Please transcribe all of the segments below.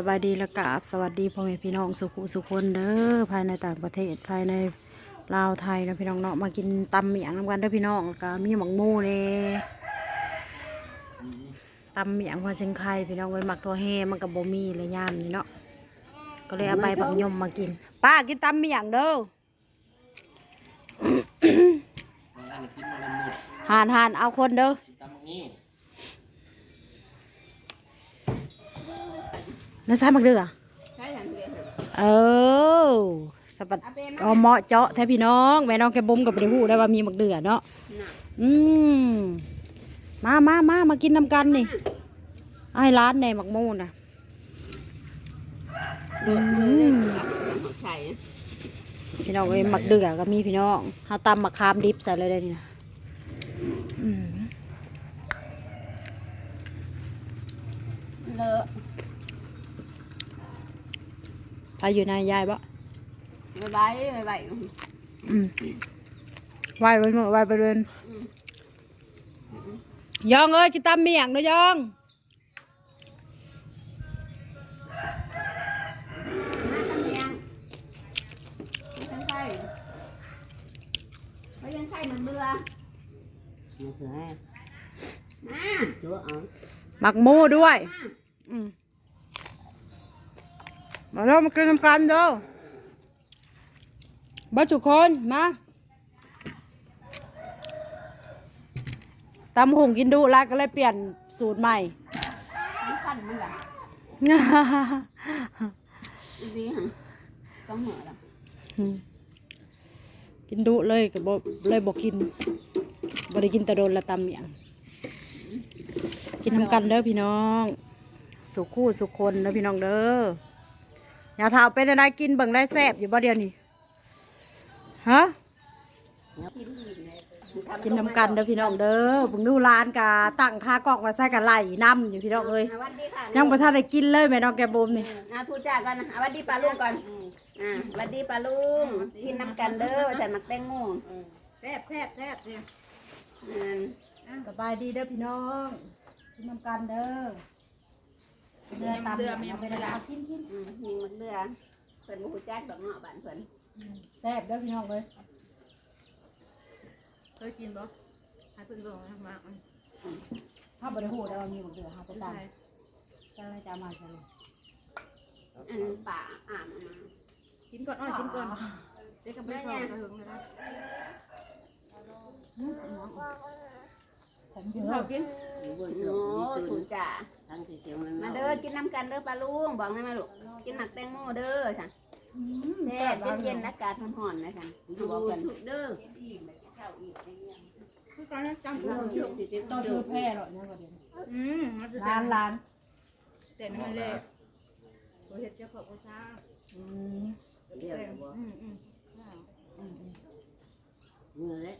สบายดีและกราบสวัสดีพ่อแม่พี่น้องสุขุสุคนเด้อภายในต่างประเทศภายในลาวไทยนะพี่น้องเนาะมากินตำเมียงนำกันเด้อพี่น้องแล้วก็มีหมักหมูเน่ตำเมียงหัวเส้นไข่พี่น้องไว้หมักตัวแห้มันกับโบมีเลยย่ามนี่เนาะก็เลยเอาใบบักยมมากิน ป้ากินตำเมียงเด้อหานหานเอาคนเด้อ นี้นั่นใช่มักเดือใช่ทันเดียวเออสะบัดเอาเหมาะเจาะแท้พี่น้องแม่น้องแกบุ้มกับไปหูได้ว่ามีหมักเดือเนาะน่ะอืมมามามามากินน้ำกันนี่ไอ้ายร้านในหมักมูน่ะเดือดเลยเลยรับเสียงของไข่พี่น้องเอ้ยหมักเดือก็มีพี่น้องเฮาตำมะขามดิบใส่เลยได้นี่นะอืมเลอะ ไปอยู่ในยายบ่ใบใบใบอืมไหวไปเมื่อไหวไปเดินยองเอ้ยกินตำเมียงเด้อยองมาทำยังไม่ใช่ไข่ไม่ยังไข่มันเบื่อมาเถอะมาตัวเอาหมักหมูด้วย อืม มาแล้วมากินน้ำกันเด้อบ้านทุกคนมาตำหงกินดูแล้วก็เลยเปลี่ยนสูตรใหม่นขั้นมันละดีฮะต้องเหมือละกินดุเลยก็บเลยบอกกินบ่ได้กินแต่โดนละตำเมียงกินทำกันเด้อพี่น้อง สุขคู่สุขคนเด้อพี่น้องเด้อ อย่าถามเป็นอะไรกินเบิ่งได้แซ่บอยู่บ่เดียวนี่ฮะกินน้ำกันเด้อพี่น้องเด้อผมดูร้านกาตั้งค่ากล้องมาใส่กันไหลน้ำอยู่พี่น้องเอ้ยสวัสดีค่ะยังประทานได้กินเลยแม่น้องแกบูมนี่อ่าทูจ่าก่อนนะสวัสดีปลาลุงก่อนอ่าสวัสดีปลาลุงกินน้ำกันเด้อว่าฉันมักแตงโมแซ่บแซ่บแซ่บเนี่ยอ่าสบายดีเด้อพี่น้องกินน้ำกันเด้อ เนื้อตำเนี่ยเอาไปได้เอากินกินอืมยิงมันเรือเพิ่นบ่ฮู้จักดอกเนาะบ้านเพิ่นแซ่บเด้อพี่น้องเลยเคยกินบ่ให้เพิ่นลองทำมาอืมถ้าบริโภคได้ว่ามีหมดเดือหาไปใช่ตามจะอะไรจะเอามาใช่อันป่าอ่านออกมากินก่อนอ้อยกินก่อนเด็กกับไม่ชอบกระหึงเลยนะผมเย กินอะข้าวกินโอ้ถูจ่ามาเด้อกินน้ำกันเด้อปลาลุงบอกให้มาลูกกินหมักแตงโมเด้อค่ะแซ่บเย็นๆอากาศร้อนๆนะค่ะดูกันเด้อคือการจำเราอยู่ต้นเดือแพร่หรอกเนี่ยก็เดี๋ยวอืมร้านร้านแต่น้ำมันเละตัวเห็ดเจ้าของภาษาอืมเรียกอืมอืมอืมเนื้อเละ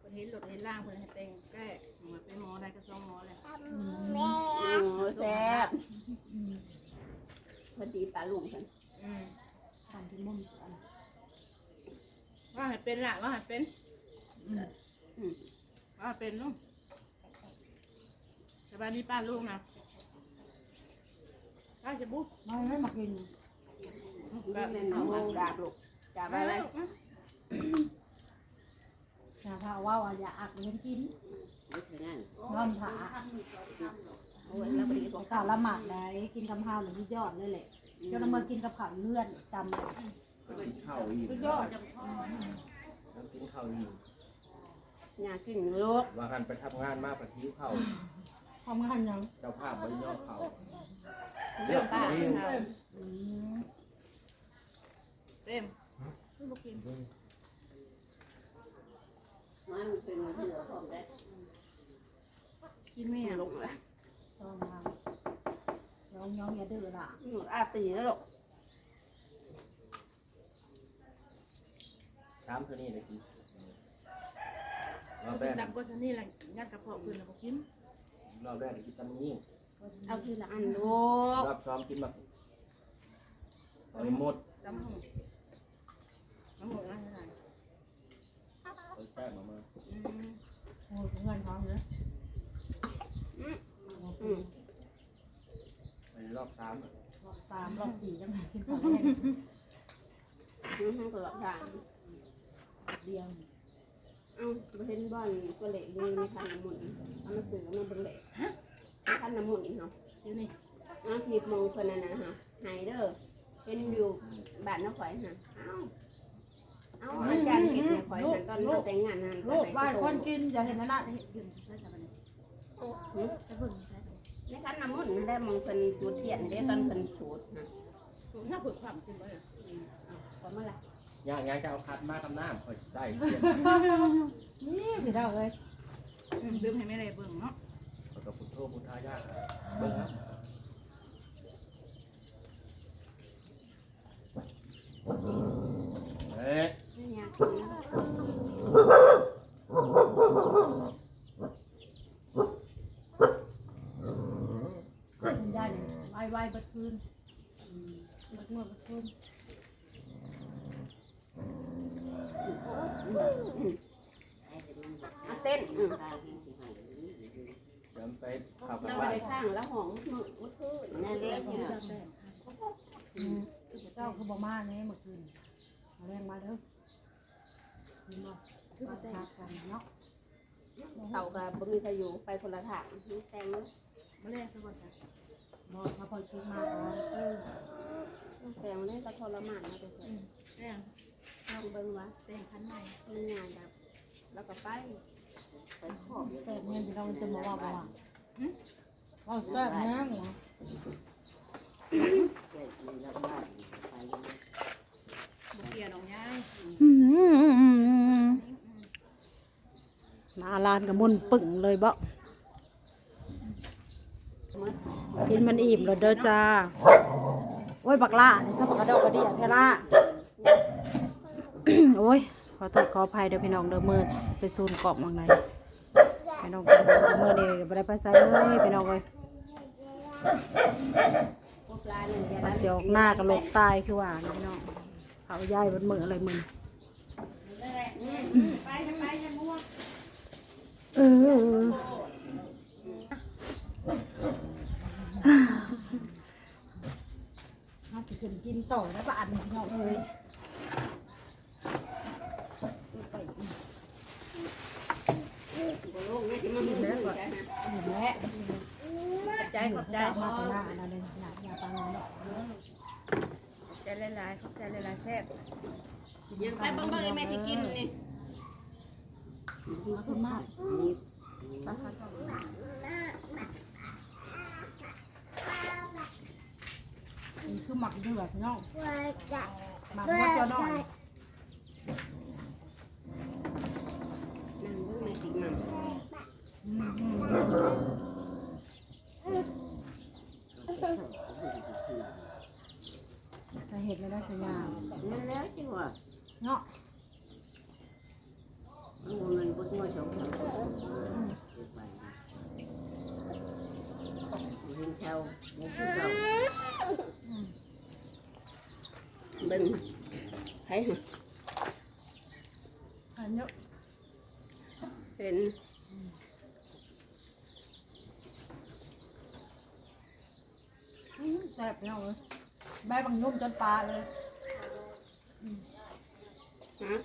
คน เห็นหลุดเห็นล่างคนเห็นเต็งแก้มาเป็นหมอได้ก็สองหมอเลยโอ้แซ่บพอดีปลาลุงค่ะอืมทำที่มุ่งอันว่าให้เป็นละว่าให้เป็นอืมอืมว่าให้เป็นลูกสบายดีป้าลูกนะป้าจะบุ๊กไม่ไม่มากินแม่นเอาหักดาบลูกดาบไปไว้ ไว้ ไว้ อย่าพาว่าว่า อย่าอักเลี้ยงกินไม่ใช่นั่นนอนผาโอ้ยแล้วพอดีบแต่อกข้าวละหมาดได้กินกับข้าวหรือยอดเลยแหละเจ้าน้ำมันกินกับข้าวเลื่อนจำเลยกินข้าวอีกยอดต้องกินข้าวอีกอยากกินลูกว่ากันไปทำงานมาปะทิ้วข้าวทำงานยังเจ้าภาพบริยอเขาเรื่องป้าเรื่องอืมเต็มลูกกิน มันเป็นเหลือของได้กินไม่ลงเลยซ้อมมาย้องย้องอย่าดื้อล่ะอาตีแล้วลูกช้ำเท่านี้เลยกินรอบแรกดับก็ชนี่แหละยัดกระเพาะคืนแล้วกินรอบแรกกินตำนี้เอาทีละอันลูกรอบซ้อมกินแบบเอาหมดจำหูน้ำหมูอะไรอะไร เอาแป้งออกมา อืม โอ้ยเงินท้องเนอะ อืม อืม ในรอบสามรอบสามรอบสี่จังไงกินข้าวแรงอืมให้องตลอดทางเดียวเอ้าบ่เห็นบอนก็เละอยู่ในคันน้ำมันเอามาซื้อมาเป็นเละในคันน้ำมันอีกเนาะเดี๋ยวนี้เอาทีบมงเพิ่นนั่นนะฮะไฮเด้อเป็นอยู่บ้านน้าข่อยฮะเอ้าเอาอาจารย์เห็นเนี่ยข่อยหันตอนเราแต่งงานนั่นลูกไหว้คนกินอย่าเห็นนะนะเห็นยืนใช่จ้ะบัดนี้หือจะเบิ่งใช่ น้ำมันนั่นแหละมองเพิ่นจุดเทียนเด้ตอนเพิ่นฉูดนะน่าเปิดความสิบ่เลยเอาข่อมาละย่างยางจะเอาคัดมาทำน้ำค่อยได้เพียงนี่พี่ดาวเลยอืมลืมให้แม่เลยเบิ่งเนาะแล้วก็พุทโธพุทธายะเบิ่งครับเอ๊ะ นี่ยกินนะ คุณยายเนี่ยไหว้ ไหว้บัดคืนบัดเมื่อบัดคืนเอาเต้นอืมเดินไปเข้าไปเราบ้าไปนข้างแล้วหอมมือมือคืนนั่นเล็กเนี่ยเจ้าแป้งเจ้าคือบ่มาเนี่ยเมื่อคืนเอาแรงมาเด้อกินบ่คือบ่แต่งทักกันเนาะเขากับบ่มีใครอยู่ไปคนละทางนี่แต่งบ่แลคือบ่จ้ะ บ่ถ้าพอกินมาก็เออแต่งนี่ก็ทรมานนะทุกคนแป้งลองเบิ่งว่าแต่งคันใหม่มีงานแบบแล้วก็ไปไปขอบแซ่บเนี่ยพี่น้องจะมาว่าบ่ว่าว่าแซ่บแน่เหรอบ่เกียดอกยายมาลานกับมุนปึ่งเลยบ่ มืด กินมันอิ่มแล้วเด้อจ้า โอ้ยบักล่านี่ซะบักกระดอกกระเดียแท้ล่ะโอ้ย ขอโทษขออภัยเด้อพี่น้องเด้อมือไปซูนกรอบมังไหนพี่น้องมือนี่บ่ได้ไปใส่เลยพี่น้องเอ้ยพวกปลาเนี่ยอย่ามาละเสียออกหน้ากับโลกตายคือว่านี่พี่น้องเขาย้ายบนมืออะไรมึงไปไปไปมั่วเออน่าจะขึ้นกิน ต่อนะป่านพี่น้องเอ้ยบ่โลกเนี่ยสิมันมืดๆจ้ะฮะนี่แหละใจขอบใจมาตรงหน้าอันนั้นเลยหน้าหน้านาะใจหลายๆขอบใจหลายๆแซ่บยังไปเบิ่งไอ้แม่สิกินนี่ขอบคุณมาก นี่คือหมักเดือดพี่น้องหมักว่าตัวน้อยนั่งเบิ่งแม่สิมาอืมอืมจะเห็นเลยนะสัญญานั่นแล้วจังว่าเนาะงูมันบ่งัวสองสามเห็นแถวในที่เรา เบิ่งไผอันเนี้ยเป็นอืมแซ่บพี่น้องเลยใบบางยุ่มจนปลาเลยฮะ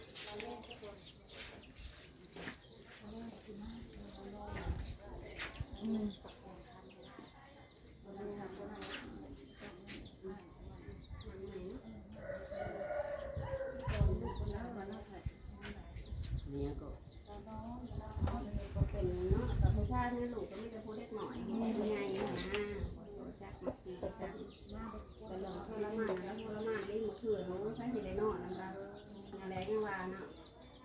อืม เนี่ยก็ก็เป็นเนาะแต่ผู้ชายเนี่ยลูกก็ไม่ได้พูดเล็กหน่อยผู้ใหญ่นะจักมาตีกันแต่ลงทรมานแล้วทรมานได้หมดเถื่อนรู้ใช่สิได้นอนนั่นละอะไรยังว่าเนาะ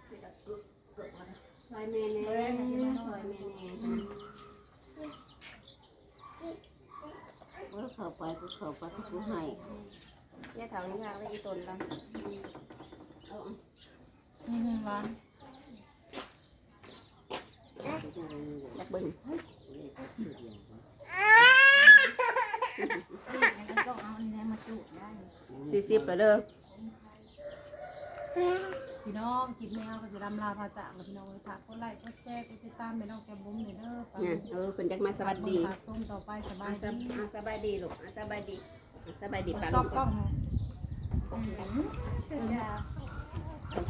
ที่ตะกึกกึกว่าซ อยแม่แน่ซอยแม่แน่ฮะว่าเข้าไปก็เข้าไปก็ผู้ให้ยายเถานี่ค่ะแล้วอีตนละเอานี่หนึ่งร้านอยากเบิ่งก็เอาอันนี้มาจุได้สี่สิบแล้วเด้อ พี่น้องกินแมวก็จะดำลาพาจากแล้วพี่น้องเลยฝากกดไลค์กดแชร์กดติดตามแม่น้องแกมบุ้มเลยเด้อฝากเนี่ยเออเป็นจักมาสวัสดีฝากส้มต่อไปสบาอายสบดีอาสบายดีลูกอาสบายดีอาสบายดีปลาชลูอบกกล้องไง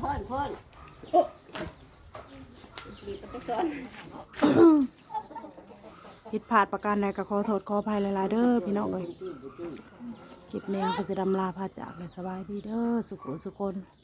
พ่อนพ่อนดีก็ไปสอนผิดพลาดประการใดก็ขอโทษขออภัยหลายๆเด้อพี่น้องเลยคลิปแมวก็จะดำลาพาจากเลยสบายดีเด้อสุขสุคน